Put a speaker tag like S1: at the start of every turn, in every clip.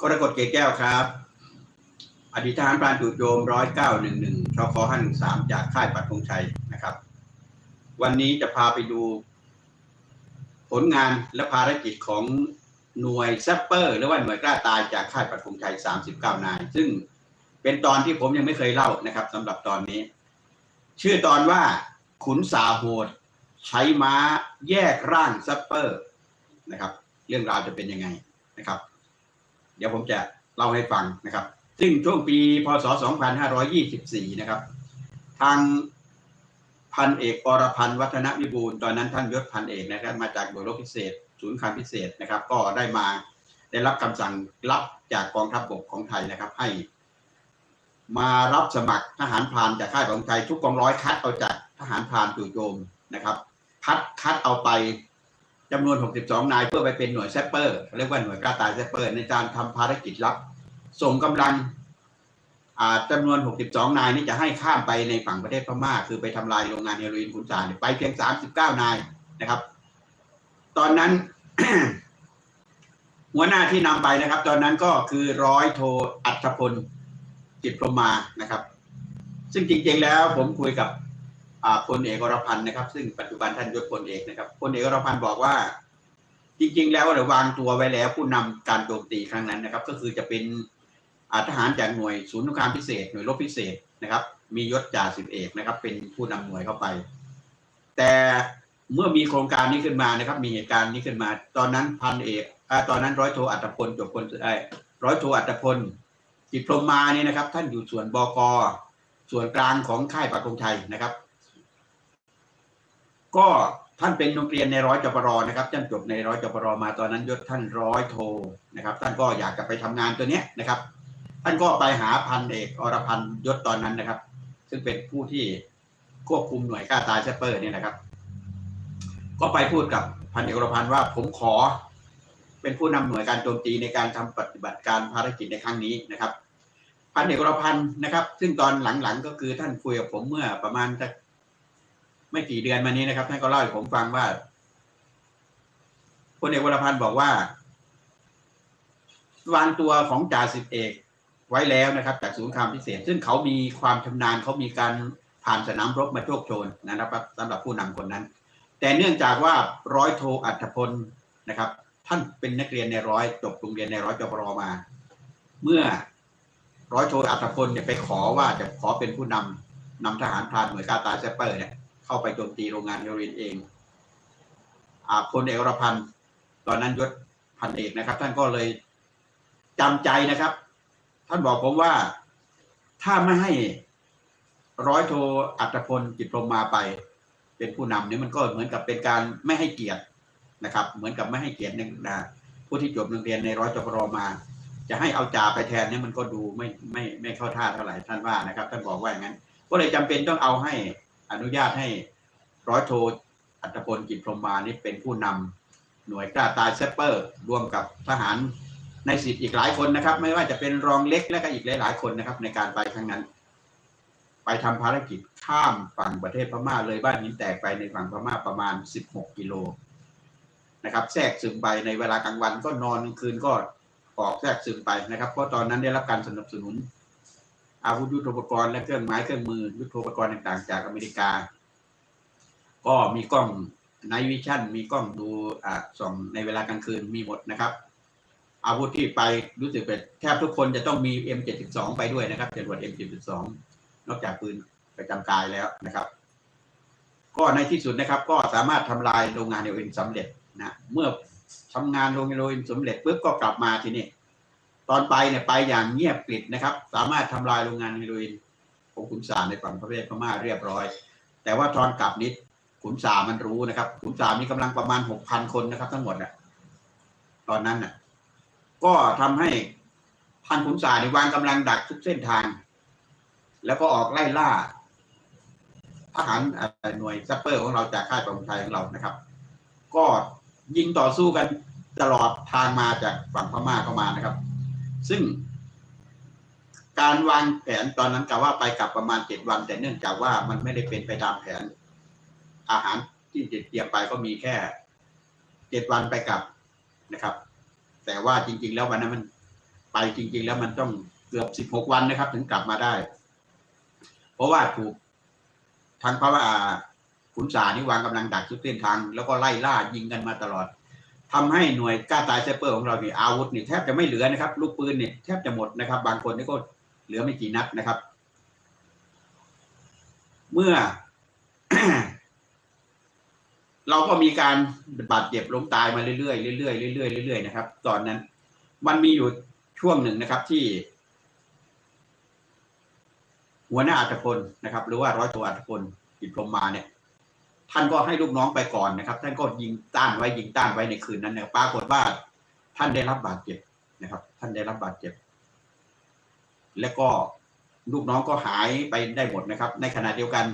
S1: กรกฎเกศแก้วครับ อดีตทหารพรานจู่โจมร้อยเก้าหนึ่งหนึ่งชคห้าหนึ่งสามจากค่ายปักธงชัยนะครับ วันนี้จะพาไปดูผลงานและภารกิจของหน่วยแซปเปอร์หรือว่าหน่วยกล้าตายจากค่ายปักธงชัยสามสิบเก้านาย ซึ่งเป็นตอนที่ผมยังไม่เคยเล่านะครับสำหรับตอนนี้ ชื่อตอนว่าขุนสาโหด ใช้ม้าแยกร่างแซปเปอร์นะครับ เรื่องราวจะเป็นยังไงนะครับ เดี๋ยวผมจะเล่าให้ฟังนะครับ ซึ่งช่วงปีพศ 2524 นะครับ ทางพันเอกอรพันธ์วัฒนวิบูลตอนนั้นท่านยศพันเอกนะครับ มาจากหน่วยรบพิเศษ ศูนย์การพิเศษนะครับ ก็ได้มาได้รับคำสั่งรับจากกองทัพบกของไทยนะครับ ให้ มารับสมัครทหารพรานจากค่ายของไทยทุกกองร้อยคัดเอาจากทหารพรานจู่โจมนะครับ คัดคัดเอาไป จำนวน 62 นายเพื่อไปเป็นหน่วยแซปเปอร์เรียกว่าหน่วยกล้าตายแซปเปอร์ ในการทำภารกิจลับ ส่งกำลังอ่าจำนวน 62 นายนี่จะให้ข้ามไปในฝั่งประเทศพม่า คือไปทำลายโรงงานเฮโรอีนขุนสารไปเพียง 39 นายนะครับ ตอนนั้น หัวหน้าที่นำไปนะครับ ตอนนั้นก็คือร้อยโทอัธพลจิตพรมานะครับ ซึ่งจริงๆแล้วผมคุยกับ พลเอกอรพันธ์นะครับ ซึ่งปัจจุบันท่านยศพลเอกนะครับพลเอกอรพันธ์บอกว่า จริง ๆ แล้วเราวางตัวไว้แล้วผู้นำการโจมตีครั้งนั้นนะครับ ก็คือจะเป็นอาทหารจากหน่วยศูนย์สงครามพิเศษ หน่วยรบพิเศษนะครับ มียศจ่าสิบเอกนะครับ เป็นผู้นำหน่วยเข้าไป แต่เมื่อมีโครงการนี้ขึ้นมานะครับ มีเหตุการณ์นี้ขึ้นมา ตอนนั้นพันเอกอตอนนั้นร้อยโทอัตพลจบพลเอ้ยร้อยโทอัตพลจิตพรหมานี่นะครับ ท่านอยู่ส่วนบกส่วนกลางของค่ายปักธงชัยนะครับ ก็ท่านเป็นนักเรียนในร้อยจปรนะครับท่านจบในร้อยจปรมาตอนนั้นยศท่านร้อยโทนะครับ ท่านก็อยากจะไปทำงานตัวเนี้ยนะครับ ท่านก็ไปหาพันเอกอรพันยศตอนนั้นนะครับ ซึ่งเป็นผู้ที่ควบคุมหน่วยกล้าตายแชปเปอร์เนี่ยนะครับ ก็ไปพูดกับพันเอกอรพันว่าผมขอ เป็นผู้นำหน่วยการโจมตีในการทำปฏิบัติการภารกิจในครั้งนี้นะครับพันเอกอรพันนะครับ ซึ่งตอนหลังๆก็คือท่านคุยกับผมเมื่อประมาณจะ ไม่กี่เดือนมานี้นะครับท่านก็เล่าให้ผมฟังว่าพลเอกวรพันธ์บอกว่า วางตัวของจ่าสิบเอกไว้แล้วนะครับ จากศูนย์คามพิเศษ ซึ่งเขามีความชำนาญเขามีการผ่านสนามรบมาโชคโชนนะครับสำหรับผู้นำคนนั้น แต่เนื่องจากว่าร้อยโทอัธพลนะครับ ท่านเป็นนักเรียนในร้อยจบโรงเรียนในร้อยจปรมา เมื่อร้อยโทอัธพลเนี่ยไปขอว่าจะขอเป็นผู้นำนำทหารพรานหน่วยกาตาแซเปอร์เนี่ย เข้าไปโจมตีโรงงานเฮโรอีนเองอพลเอกอรพันธ์ตอนนั้นยศพันเอกนะครับ ท่านก็เลยจำใจนะครับ ท่านบอกผมว่าถ้าไม่ให้ร้อยโทอัตพลจิตพรมมาไป เป็นผู้นำเนี่ยมันก็เหมือนกับเป็นการไม่ให้เกียรตินะครับ เหมือนกับไม่ให้เกียรตินะผู้ที่จบโรงเรียนในร้อยจปรมา จะให้เอาจ่าไปแทนเนี่ยมันก็ดูไม่ไม่ไม่เข้าท่าเท่าไหร่ท่านว่านะครับ ท่านบอกว่าอย่างนั้น ก็เลยจำเป็นต้องเอาให้ อนุญาตให้ร้อยโทอัตพลกิจพรมมานี่เป็นผู้นำหน่วยกล้าตายเซปเปอร์ร่วมกับทหารในสิบอีกหลายคนนะครับ ไม่ว่าจะเป็นรองเล็กและก็อีกหลาย ๆ คนนะครับ ในการไปครั้งนั้น ไปทำภารกิจข้ามฝั่งประเทศพม่าเลยบ้านหินแตกไปในฝั่งพม่าประมาณ 16 กิโลนะครับ แทรกซึมไปในเวลากลางวันก็นอนคืนก็ออกแทรกซึมไปนะครับ เพราะตอนนั้นได้รับการสนับสนุน อาวุธยุทโธปกรณ์และเครื่องไม้เครื่องมือยุทโธปกรณ์ต่างๆ จากอเมริกา ก็มีกล้องไนวิชั่นมีกล้องดูอ่าส่องในเวลากลางคืนมีหมดนะครับ อาวุธที่ไปรู้สึกเป็นแทบทุกคนจะต้องมี M72 ไปด้วยนะครับจรวด M72 นอกจากปืนประจำกายแล้วนะครับ ก็ในที่สุดนะครับ ก็สามารถทำลายโรงงานเฮโรอีนสำเร็จนะเมื่อทำงานโรงงานเฮโรอีนสำเร็จปุ๊บก็กลับมาที่นี่ ตอนไปเนี่ยไปอย่างเงียบกริบนะครับ สามารถทำลายโรงงานเฮโรอีนของขุนสารในฝั่งประเทศพม่าเรียบร้อย แต่ว่าตอนกลับนิดขุนสามันรู้นะครับ ขุนสามีกำลังประมาณหกพันคนนะครับ ทั้งหมดอะตอนนั้นน่ะ ก็ทำให้พันขุนสารในวางกำลังดักทุกเส้นทาง แล้วก็ออกไล่ล่าทหารหน่วยซัปเปอร์ของเราจากค่ายประมงไทยของเรานะครับ ก็ยิงต่อสู้กันตลอดทางมาจากฝั่งพม่าเข้ามานะครับ ซึ่ง การวางแผนตอนนั้นกะว่าไปกลับประมาณเจ็ดวัน แต่เนื่องจากว่ามันไม่ได้เป็นไปตามแผน อาหารที่เตรียมไปก็มีแค่เจ็ดวันไปกลับนะครับ แต่ว่าจริง ๆ แล้ววันนั้นมันไปจริง ๆ แล้วมันต้องเกือบสิบหกวันนะครับ ถึงกลับมาได้ เพราะว่าถูกทางพระว่าขุนสานี่วางกำลังดักทุกเส้นทาง แล้วก็ไล่ล่ายิงกันมาตลอด ทำให้หน่วยกล้าตายไซเปอร์ของเราเนี่ยอาวุธนี่แทบจะไม่เหลือนะครับลูกปืนเนี่ยแทบจะหมดนะครับ บางคนนี่ก็เหลือไม่กี่นัดนะครับ เมื่อ เราก็มีการบาดเจ็บล้มตายมาเรื่อยๆเรื่อยๆเรื่อยๆเรื่อยๆนะครับ ตอนนั้น มันมีอยู่ช่วงหนึ่งนะครับที่ หัวหน้าอัตพลนะครับ หรือว่าร้อยโทอัตพลอิพรมมาเนี่ย ท่านก็ให้ลูกน้องไปก่อนนะครับ ท่านก็ยิงต้านไว้ยิงต้านไว้ในคืนนั้นเนี่ยปรากฏว่าท่านได้รับบาดเจ็บนะครับ ท่านได้รับบาดเจ็บ และก็ลูกน้องก็หายไปได้หมดนะครับ ในขณะเดียวกัน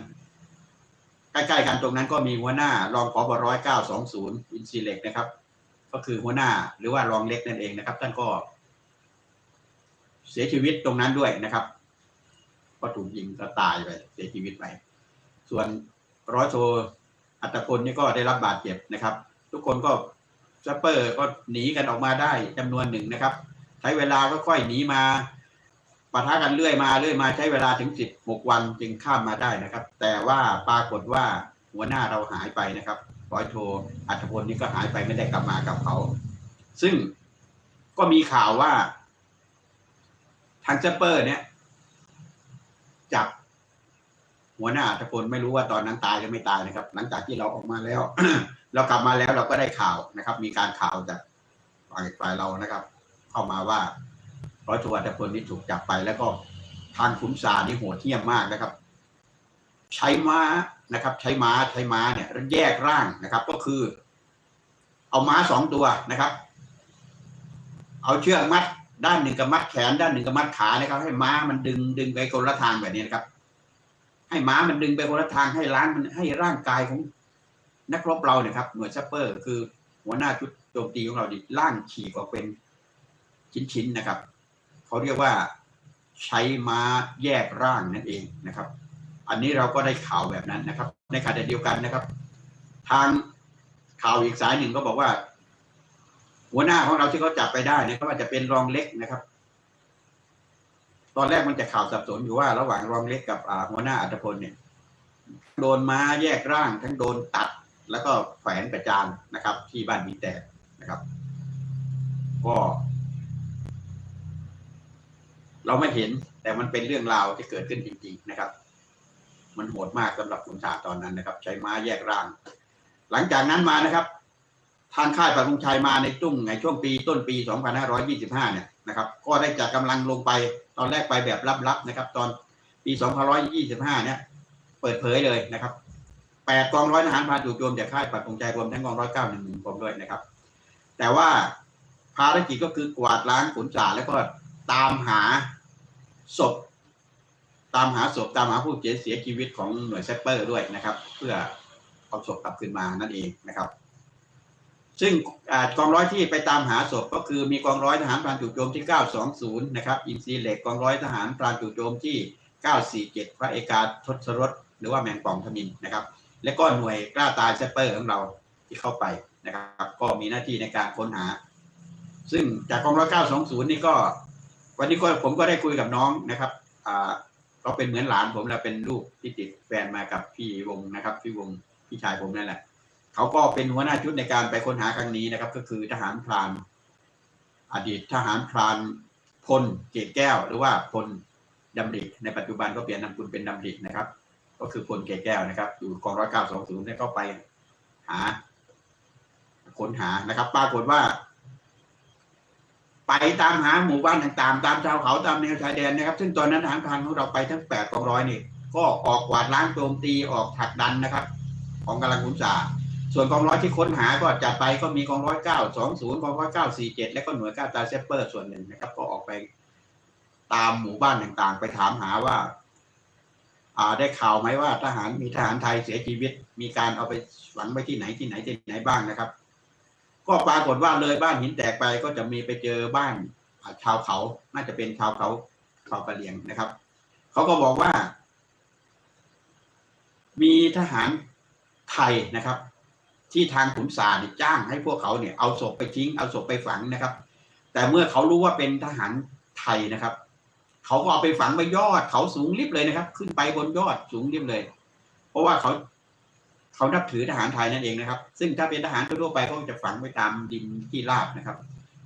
S1: ใกล้ๆกันตรงนั้นก็มีหัวหน้ารองผบร้อยเก้าสองศูนย์อินซีเล็กนะครับ ก็คือหัวหน้าหรือว่ารองเล็กนั่นเองนะครับ ท่านก็ เสียชีวิตตรงนั้นด้วยนะครับก็ถูกยิงก็ตายไปเสียชีวิตไปส่วนร้อยโท อัตพลนี่ก็ได้รับบาดเจ็บนะครับ ทุกคนก็ซัปเปอร์ก็หนีกันออกมาได้จำนวนหนึ่งนะครับ ใช้เวลาก็ค่อยหนีมาปะทะกันเรื่อยมาเรื่อยมาใช้เวลาถึงสิบหกวันจึงข้ามมาได้นะครับ แต่ว่าปรากฏว่าหัวหน้าเราหายไปนะครับร้อยโทอัตพลนี่ก็หายไปไม่ได้กลับมากับเขา ซึ่งก็มีข่าวว่าทางซัปเปอร์เนี่ยจับ หัวหน้าอัตพลไม่รู้ว่าตอนนั้นตายหรือไม่ตายนะครับ หลังจากที่เราออกมาแล้ว เรากลับมาแล้วเราก็ได้ข่าวนะครับ มีการข่าวจากฝ่ายฝ่ายเรานะครับ เข้ามาว่าร้อยโทอัตพลนี่ถูกจับไป แล้วก็ทางขุนศานี่โหดเหี้ยมมากนะครับ ใช้ม้านะครับ ใช้ม้าใช้ม้าเนี่ยแยกร่างนะครับ ก็คือ เอาม้าสองตัวนะครับ เอาเชือกมัดด้านหนึ่งกับมัดแขน ด้านหนึ่งกับมัดขานะครับ ให้ม้ามันดึงดึงไปคนละทางแบบนี้นะครับ ให้ม้ามันดึงไปคนละทางให้ล้านมันให้ร่างกายของนักรบเราเนี่ยครับหน่วยซัปเปอร์ คือหัวหน้าชุดโจมตีของเราดิร่างฉีกออกเป็นชิ้นๆนะครับเขาเรียกว่าใช้ม้าแยกร่างนั่นเองนะครับ อันนี้เราก็ได้ข่าวแบบนั้นนะครับ ในขณะเดียวกันนะครับ ทางข่าวอีกสายหนึ่งก็บอกว่า หัวหน้าของเราที่เขาจับไปได้เนี่ยก็ว่าจะเป็นรองเล็กนะครับ ตอนแรกมันจะข่าวสับสนอยู่ว่าระหว่างรองเล็กกับอ่าหัวหน้าอัตพลเนี่ยโดนม้าแยกร่างทั้งโดนตัด แล้วก็แขวนประจานนะครับ ที่บ้านมีแตกนะครับ ก็ เราไม่เห็น แต่มันเป็นเรื่องราวที่เกิดขึ้นจริงๆนะครับ มันโหดมากสำหรับขุนศาตอนนั้นนะครับ ใช้ม้าแยกร่าง หลังจากนั้นมานะครับ ทางค่ายปักธงชัยมาในจุ้งในช่วงปีต้นปี 2525 เนี่ยนะครับก็ได้จัดกำลังลงไปตอนแรกไปแบบลับๆนะครับ ตอนปี 2525 เนี่ยเปิดเผยเลยนะครับแปดกองร้อยทหารพราจู่โจมจากค่ายปักธงชัยรวมทั้งกองร้อยเก้าหนึ่งหนึ่งผมด้วยนะครับ แต่ว่าภารกิจก็คือกวาดล้างขุนศาแล้วก็ตามหาศพ ตามหาศพตามหาผู้เสียเสียชีวิตของหน่วยแซปเปอร์ด้วยนะครับ เพื่อเอาศพกลับคืนมานั่นเองนะครับ ซึ่งอกองร้อยที่ไปตามหาศพก็คือมีกองร้อยทหารพรานจู่โจมที่ 920 นะครับ อินซีเหล็กกองร้อยทหารพรานจู่โจมที่ 947 พระเอกาทศรสหรือว่าแมงป่องทมินนะครับ และก็หน่วยกล้าตายแซปเปอร์ของเราที่เข้าไปนะครับ ก็มีหน้าที่ในการค้นหา ซึ่งจากกองร้อย 920 นี่ก็ วันนี้ก็ผมก็ได้คุยกับน้องนะครับอ่าก็เป็นเหมือนหลานผมแล้วเป็นลูกที่ติดแฟนมากับพี่วงนะครับ พี่วงพี่ชายผมนั่นแหละ เขาก็เป็นหัวหน้าชุดในการไปค้นหาครั้งนี้นะครับ ก็คือทหารพราน อดีตทหารพรานพลเกตแก้ว หรือว่าพลดำริในปัจจุบันก็เปลี่ยนนามสกุลเป็นดำรินะครับ ก็คือพลเกตแก้วนะครับ อยู่กองร้อยเก้าสองศูนย์เนี่ยก็ไปหาค้นหานะครับ ปรากฏว่า ไปตามหาหมู่บ้านต่างๆ ตามชาวเขาตามแนวชายแดนนะครับ ซึ่งตอนนั้นทหารพรานของเราไปทั้งแปดกองร้อยนี่ก็ออกกวาดล้างโจมตีออกผลักดันนะครับ ของกำลังขุนจ่า ส่วนกองร้อยที่ค้นหาก็จัดไปก็มีกองร้อยเก้าสองศูนย์กองร้อยเก้าสี่เจ็ดและก็หน่วยก้าตาเซปเปอร์ส่วนหนึ่งนะครับ ก็ออกไปตามหมู่บ้านต่างๆ ไปถามหาว่า อ่าได้ข่าวไหมว่าทหารมีทหารไทยเสียชีวิต มีการเอาไปฝังไว้ที่ไหนที่ไหนที่ไหนบ้างนะครับ ก็ปรากฏว่าเลยบ้านหินแตกไปก็จะมีไปเจอบ้านชาวเขา น่าจะเป็นชาวเขาชาวกะเหรี่ยงนะครับ เขาก็บอกว่า มีทหารไทยนะครับ ที่ทางขุนศาลเนี่จ้างให้พวกเขาเนี่ยเอาศพไปทิ้งเอาศพไปฝังนะครับ แต่เมื่อเขารู้ว่าเป็นทหารไทยนะครับ เขาก็เอาไปฝังไว้ยอด เขาสูงลิบเลยนะครับ ขึ้นไปบนยอดสูงลิบเลย เพราะว่าเขาเขานับถือทหารไทยนั่นเองนะครับ ซึ่งถ้าเป็นทหารทั่วไปเขาจะฝังไว้ตามดินที่ราบนะครับ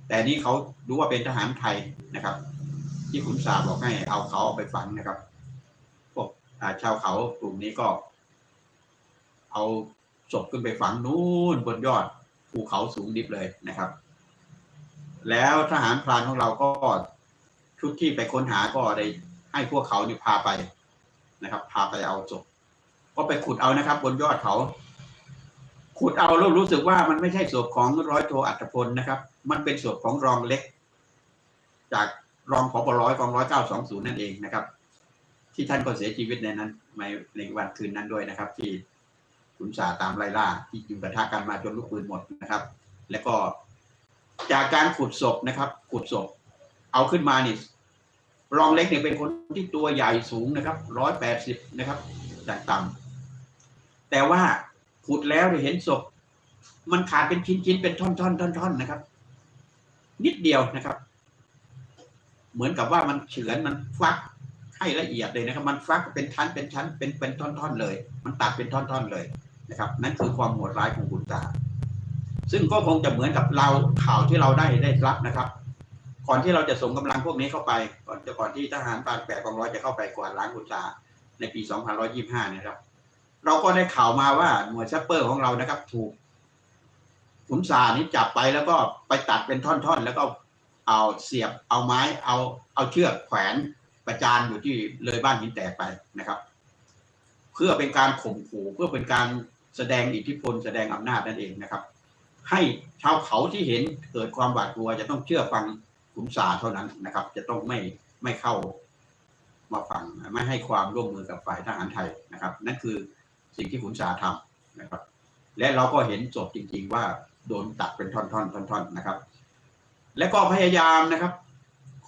S1: แต่นี่เขารู้ว่าเป็นทหารไทยนะครับ ที่ขุนศาบอกให้เอาเขาเอาไปฝังนะครับพวกชาวเขากลุ่มนี้ก็ เอา ศพขึ้นไปฝังนู่นบนยอดภูเขาสูงดิบเลยนะครับ แล้วทหารพรานของเราก็ชุดที่ไปค้นหาก็ได้ให้พวกเขานี่พาไปนะครับ พาไปเอาศพก็ไปขุดเอานะครับ บนยอดเขา ขุดเอาแล้วรู้สึกว่ามันไม่ใช่ศพของร้อยโทอัตพลนะครับ มันเป็นศพของรองเล็ก จากรองผบร้อยกองร้อยเก้าสองศูนย์นั่นเองนะครับ ที่ท่านก็เสียชีวิตในนั้นในในวันคืนนั้นด้วยนะครับ ที่ ขุนสาตามไล่ล่าที่ยิงปะทะกันมาจนลูกปืนหมดนะครับ แล้วก็จากการขุดศพนะครับ ขุดศพ เอาขึ้นมานี่รองเล็กเนี่ยเป็นคนที่ตัวใหญ่สูงนะครับร้อยแปดสิบนะครับจากต่ำแต่ว่าขุดแล้วเนี่ยเห็นศพ มันขาดเป็นชิ้นๆเป็นท่อนๆท่อนๆนะครับ นิดเดียวนะครับ เหมือนกับว่ามันเฉือนมันฟักให้ละเอียดเลยนะครับ มันฟักเป็นชั้นเป็นชั้นเป็นเป็นท่อนๆเลย มันตัดเป็นท่อนๆเลย นะครับ นั่นคือความโหดร้ายของคุณตา ซึ่งก็คงจะเหมือนกับเราข่าวที่เราได้ได้รับนะครับ ก่อนที่เราจะส่งกำลังพวกนี้เข้าไป ก่อนจะก่อนที่ทหารปานแปดกองร้อยจะเข้าไปกวาดล้างกุนตาในปี 2525นะครับ เราก็ได้ข่าวมาว่าหน่วยแซปเปอร์ของเรานะครับ ถูกขุนสานี้จับไปแล้วก็ไปตัดเป็นท่อนๆ แล้วก็เอาเสียบเอาไม้เอาเอาเชือกแขวนประจานอยู่ที่เลยบ้านหินแตกไปนะครับ เพื่อเป็นการข่มขู่เพื่อเป็นการ แสดงอิทธิพลแสดงอำนาจนั่นเองนะครับ ให้ชาวเขาที่เห็นเกิดความหวาดกลัว จะต้องเชื่อฟังขุนสาเท่านั้นนะครับ จะต้องไม่ไม่เข้ามาฟังไม่ให้ความร่วมมือกับฝ่ายทหารไทยนะครับ นั่นคือสิ่งที่ขุนสาทำนะครับ และเราก็เห็นศพจริง ๆ ว่าโดนตัดเป็นท่อนๆท่อนๆนะครับ และก็พยายามนะครับ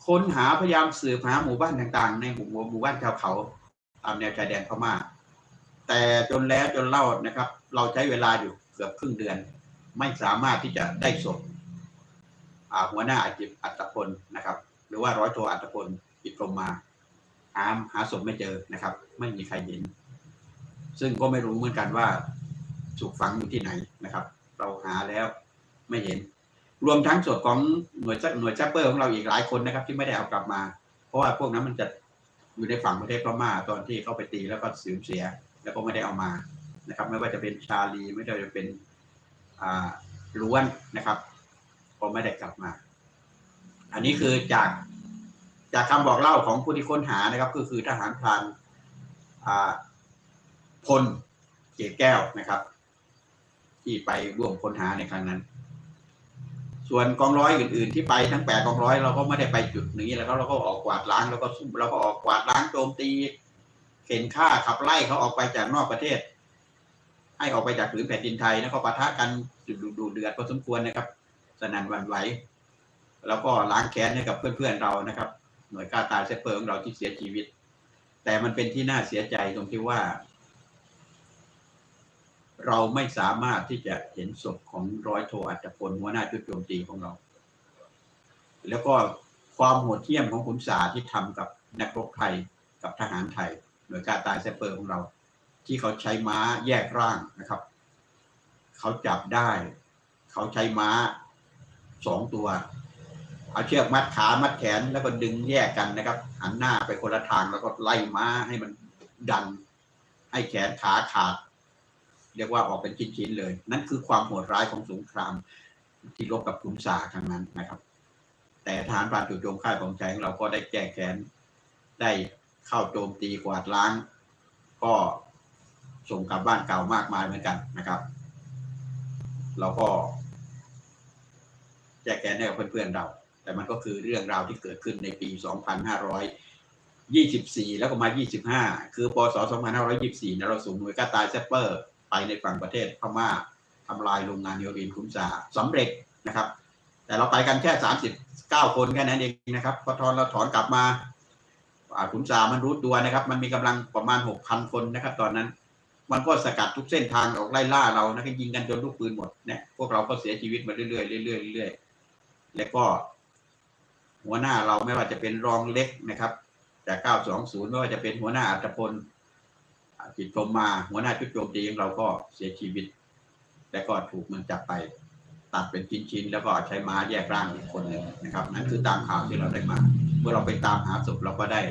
S1: ค้นหาพยายามสืบหาหมู่บ้านต่างๆ ในหมู่หมู่บ้านชาวเขาตามแนวชายแดนพม่า แต่จนแล้วจนเล่านะครับ เราใช้เวลาอยู่เกือบครึ่งเดือน ไม่สามารถที่จะได้ศพอ่าหัวหน้าอาจิอัตพลนะครับ หรือว่าร้อยโทอัตพลอิตรมมาหาหาศพไม่เจอนะครับ ไม่มีใครเห็น ซึ่งก็ไม่รู้เหมือนกันว่าถูกฝังอยู่ที่ไหนนะครับ เราหาแล้วไม่เห็น รวมทั้งส่วนของหน่วยหน่วยแซปเปอร์ของเราอีกหลายคนนะครับ ที่ไม่ได้เอากลับมา เพราะว่าพวกนั้นมันจะอยู่ในฝั่งประเทศพม่าตอนที่เขาไปตีแล้วก็สูญเสีย แล้วก็ไม่ได้เอามานะครับ ไม่ว่าจะเป็นชาลีไม่ว่าจะเป็นอ่าล้วนนะครับก็ไม่ได้กลับมา อันนี้คือจากจากคำบอกเล่าของผู้ที่ค้นหานะครับ ก็คือทหารพรานอ่าพลเกตแก้วนะครับ ที่ไปร่วมค้นหาในครั้งนั้น ส่วนกองร้อยอื่น ๆ ที่ไปทั้งแปดกองร้อยเราก็ไม่ได้ไปจุดนี้แล้วก็เราก็ออกกวาดล้างแล้วก็ซุ่มเราก็ออกกวาดล้างโจมตี เข็นฆ่าขับไล่เขาออกไปจากนอกประเทศ ให้ออกไปจากผืนแผ่นดินไทยแล้วก็ปะทะกันดูดูเดือดพอสมควรนะครับ สนั่นวันไหว แล้วก็ล้างแค้นให้กับเพื่อนๆเรานะครับ หน่วยกล้าตายเซเปอร์ของเราที่เสียชีวิต แต่มันเป็นที่น่าเสียใจตรงที่ว่า เราไม่สามารถที่จะเห็นศพของร้อยโทอัตพลหัวหน้าชุดโจมตีของเรา แล้วก็ความโหดเหี้ยมของขุนสาที่ทำกับนักรบไทยกับทหารไทย น่วยกล้าตายเซเปอร์ของเรา ที่เขาใช้ม้าแยกร่างนะครับ เขาจับได้ เขาใช้ม้าสองตัว เอาเชือกมัดขามัดแขนแล้วก็ดึงแยกกันนะครับ หันหน้าไปคนละทางแล้วก็ไล่ม้าให้มันดัน ให้แขนขาขาด เรียกว่าออกเป็นชิ้นๆเลย นั่นคือความโหดร้ายของสงครามที่รบกับขุนสาครั้งนั้นนะครับ แต่ทหารพรานจู่โจมค่ายของใจของเราก็ได้แก้แค้นได้ เข้าโจมตีกวาดล้าง ก็ส่งกลับบ้านเก่ามากมายเหมือนกันนะครับ เราก็แก้แค้นให้กับเพื่อนๆเรา แต่มันก็คือเรื่องราวที่เกิดขึ้นในปี 2524 แล้วก็มา 25 คือปศ2524เนี่ยเราส่งหน่วยก้าตายแซปเปอร์ ไปในฝั่งประเทศพม่าทำลายโรงงานเฮโรอีนคุ้มสาสำเร็จนะครับ แต่เราไปกันแค่ 39 คนแค่นั้นเองนะครับพอทอนเราถอนกลับมา ขุนสามันรู้ตัวนะครับ มันมีกำลังประมาณ6,000คนนะครับ ตอนนั้น มันก็สกัดทุกเส้นทางออกไล่ล่าเรานะก็ยิงกันจนลูกปืนหมดเนี่ยพวกเราก็เสียชีวิตมาเรื่อยๆเรื่อยๆเรื่อยๆแล้วก็ หัวหน้าเราไม่ว่าจะเป็นรองเล็กนะครับ จาก 920 ไม่ว่าจะเป็นหัวหน้าอัตพลจิตชมมาหัวหน้าชุดโจมตีของเราก็เสียชีวิต และก็ถูกมันจับไปตัดเป็นชิ้นๆแล้วก็ใช้ม้าแยกร่างอีกคนหนึ่งนะครับ นั่นคือตามข่าวที่เราได้มา เมื่อเราไปตามหาศพเราก็ได้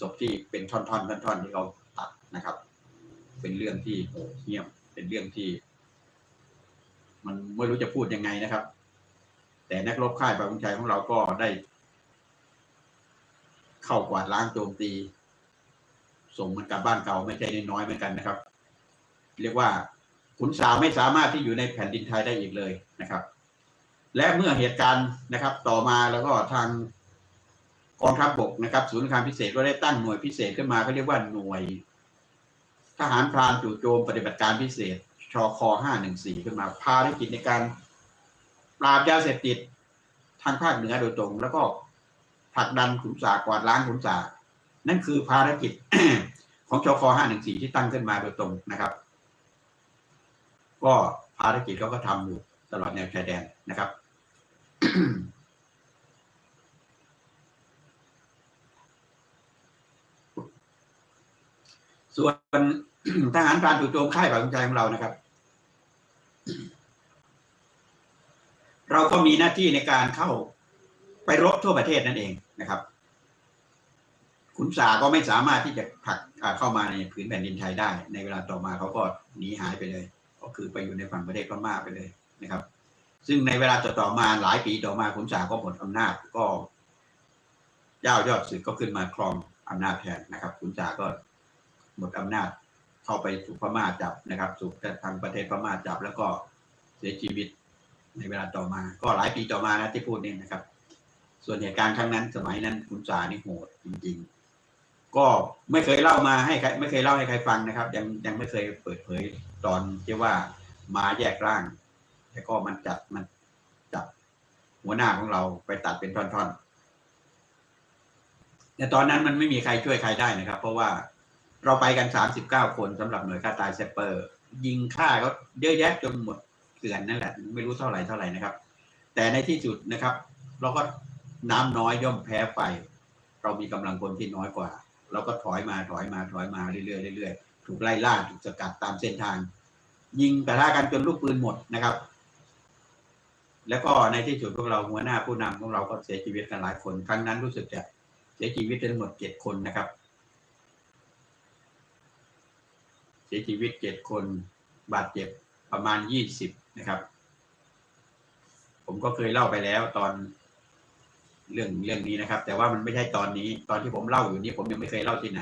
S1: ศพที่เป็นท่อนๆท่อนๆที่เราตัดนะครับ เป็นเรื่องที่โหดเหี้ยม เป็นเรื่องที่ มันไม่รู้จะพูดยังไงนะครับ แต่นักรบค่ายประมงชัยของเราก็ได้ เข้ากวาดล้างโจมตี ส่งมันกลับบ้านเก่าไม่ใช่น้อยเหมือนกันนะครับ เรียกว่าขุนสาวไม่สามารถที่อยู่ในแผ่นดินไทยได้อีกเลยนะครับ และเมื่อเหตุการณ์นะครับ ต่อมาแล้วก็ทาง กองทัพบกนะครับศูนย์การพิเศษก็ได้ตั้งหน่วยพิเศษขึ้นมาเขาเรียกว่าหน่วย ทหารพรานจู่โจมปฏิบัติการพิเศษชค514 ขึ้นมาภารกิจในการปราบยาเสพติดทางภาคเหนือโดยตรง แล้วก็ผลักดันขุนสากวาดล้างขุนสานั่นคือภารกิจของชค514 ที่ตั้งขึ้นมาโดยตรงนะครับ ก็ภารกิจเขาก็ทำอยู่ตลอดแนวชายแดนนะครับ ส่วนทหารพรานจู่โจมค่ายฝ่ายคุ้มใจของเรานะครับ เราก็มีหน้าที่ในการเข้าไปรบทั่วประเทศนั่นเองนะครับ ขุนสาก็ไม่สามารถที่จะผลักเข้ามาในผืนแผ่นดินไทยได้ ในเวลาต่อมาเขาก็หนีหายไปเลย ก็คือไปอยู่ในฝั่งประเทศพม่าไปเลยนะครับ ซึ่งในเวลาต่อๆมาหลายปีต่อมาขุนสาก็หมดอำนาจก็เจ้ายอดศึกก็ขึ้นมาครองอำนาจแทนนะครับขุนสาก็ หมดอำนาจเข้าไปถูกพม่าจับนะครับถูกทางประเทศพม่าจับ แล้วก็เสียชีวิตในเวลาต่อมา ก็หลายปีต่อมานะที่พูดนี่นะครับ ส่วนเหตุการณ์ครั้งนั้นสมัยนั้นคุณจานี่โหดจริง ๆ ก็ไม่เคยเล่ามาให้ใครไม่เคยเล่าให้ใครฟังนะครับ ยังยังไม่เคยเปิดเผยตอนที่ว่ามาแยกร่าง แล้วก็มันจัดมันจับหัวหน้าของเราไปตัดเป็นท่อนๆแต่ตอนนั้นมันไม่มีใครช่วยใครได้นะครับ เพราะว่า เราไปกันสามสิบเก้าคนสำหรับหน่วยฆ่าตายเซปเปอร์ ยิงฆ่าก็เยอะแยะจนหมดเกลื่อนนั่นแหละ ไม่รู้เท่าไหร่เท่าไหร่นะครับ แต่ในที่สุดนะครับ เราก็น้ำน้อยย่อมแพ้ไฟเรามีกำลังคนที่น้อยกว่า เราก็ถอยมาถอยมาถอยมาเรื่อยๆเรื่อยๆถูกไล่ล่าถูกสกัดตามเส้นทาง ยิงกระทะกันจนลูกปืนหมดนะครับ แล้วก็ในที่สุดพวกเราหัวหน้าผู้นำของเราก็เสียชีวิตกันหลายคน ครั้งนั้นรู้สึกจะเสียชีวิตทั้งหมดเจ็ดคนนะครับ เสียชีวิตเจ็ดคนบาดเจ็บประมาณยี่สิบนะครับ ผมก็เคยเล่าไปแล้วตอนเรื่องเรื่องนี้นะครับ แต่ว่ามันไม่ใช่ตอนนี้ ตอนที่ผมเล่าอยู่นี้ผมยังไม่เคยเล่าที่ไหน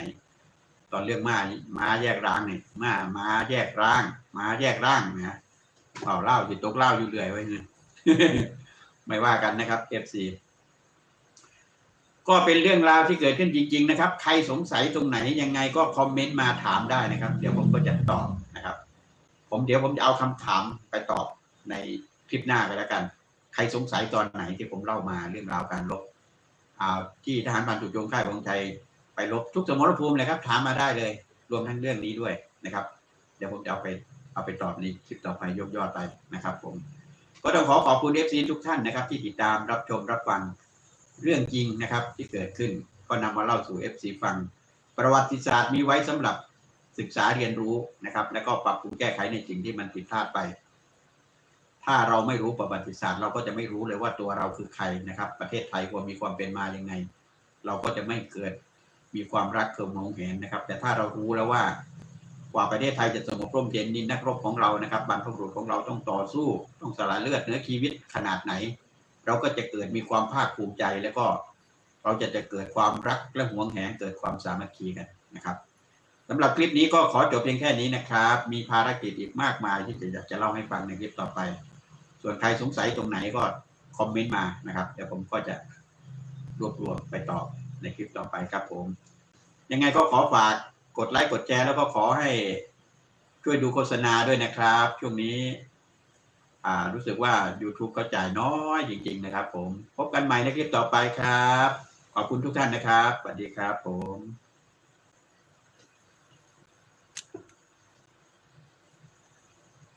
S1: ตอนเรื่องม้าม้าแยกร่างเนี่ยม้าม้าแยกร่างม้าแยกร่างนะเล่าเล่าจิตตกเล่าอยู่เรื่อยไว้เงินไม่ว่ากันนะครับเอฟซี ก็เป็นเรื่องราวที่เกิดขึ้นจริง ๆ นะครับ ใครสงสัยตรงไหนยังไงก็คอมเมนต์มาถามได้นะครับ เดี๋ยวผมก็จะตอบนะครับ ผมเดี๋ยวผมจะเอาคำถามไปตอบในคลิปหน้าไปแล้วกัน ใครสงสัยตอนไหนที่ผมเล่ามาเรื่องราวการลบที่ทหารพันจุดโจมค่ายของไทยไปลบทุกสมรภูมิเลยครับ ถามมาได้เลย รวมทั้งเรื่องนี้ด้วยนะครับ เดี๋ยวผมจะเอาไปเอาไปตอบในคลิปต่อไปยกยอดไปนะครับ ผม ก็ต้องขอขอบคุณเอฟซีทุกท่านนะครับ ที่ติดตามรับชมรับฟัง เรื่องจริงนะครับที่เกิดขึ้นก็นำมาเล่าสู่เอฟซีฟัง ประวัติศาสตร์มีไว้สำหรับศึกษาเรียนรู้นะครับ แล้วก็ปรับปรุงแก้ไขในสิ่งที่มันผิดพลาดไป ถ้าเราไม่รู้ประวัติศาสตร์ เราก็จะไม่รู้เลยว่าตัวเราคือใครนะครับ ประเทศไทยควรมีความเป็นมาอยังไง เราก็จะไม่เกิดมีความรักเคิมมองเห็นนะครับ แต่ถ้าเรารู้แล้วว่ากว่าประเทศไทยจะสงบร่มเย็นดินนักรบของเรานะครับบรรพบุรุษของเราต้องต่อสู้ ต้องสละเลือดเนื้อชีวิตขนาดไหน เราก็จะเกิดมีความภาคภูมิใจแล้วก็เราจะจะเกิดความรักและหวงแหนเกิดความสามัคคีกันนะครับสำหรับคลิปนี้ก็ขอจบเพียงแค่นี้นะครับ มีภารกิจอีกมากมายที่จะอยากจะเล่าให้ฟังในคลิปต่อไป ส่วนใครสงสัยตรงไหนก็คอมเมนต์มานะครับเดี๋ยวผมก็จะรวบรวมไปตอบในคลิปต่อไปครับผม ยังไงก็ขอฝากกดไลค์กดแชร์แล้วก็ขอให้ช่วยดูโฆษณาด้วยนะครับ ช่วงนี้ อ่ารู้สึกว่า YouTube ก็จ่ายน้อยจริง ๆ นะครับ ผม พบกันใหม่ในคลิปต่อไปครับ ขอบคุณทุกท่านนะครับสวัสดีครับผม